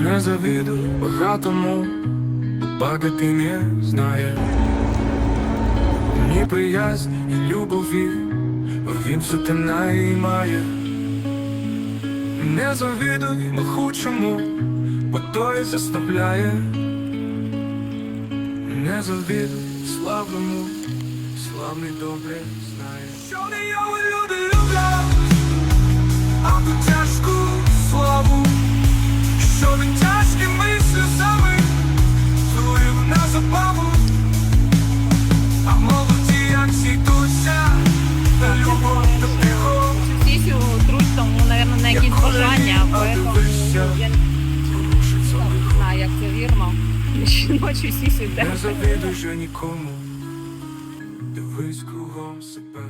Не завидуй багатому, багатий не знає. Ні приязні, ні любові, бо він все те наймає. Не завидуй могучому, бо той заставляє. Не завидуй славному, славний добре знає. Ночі всі йде. Не завидуй же нікому, дивись кругом себе.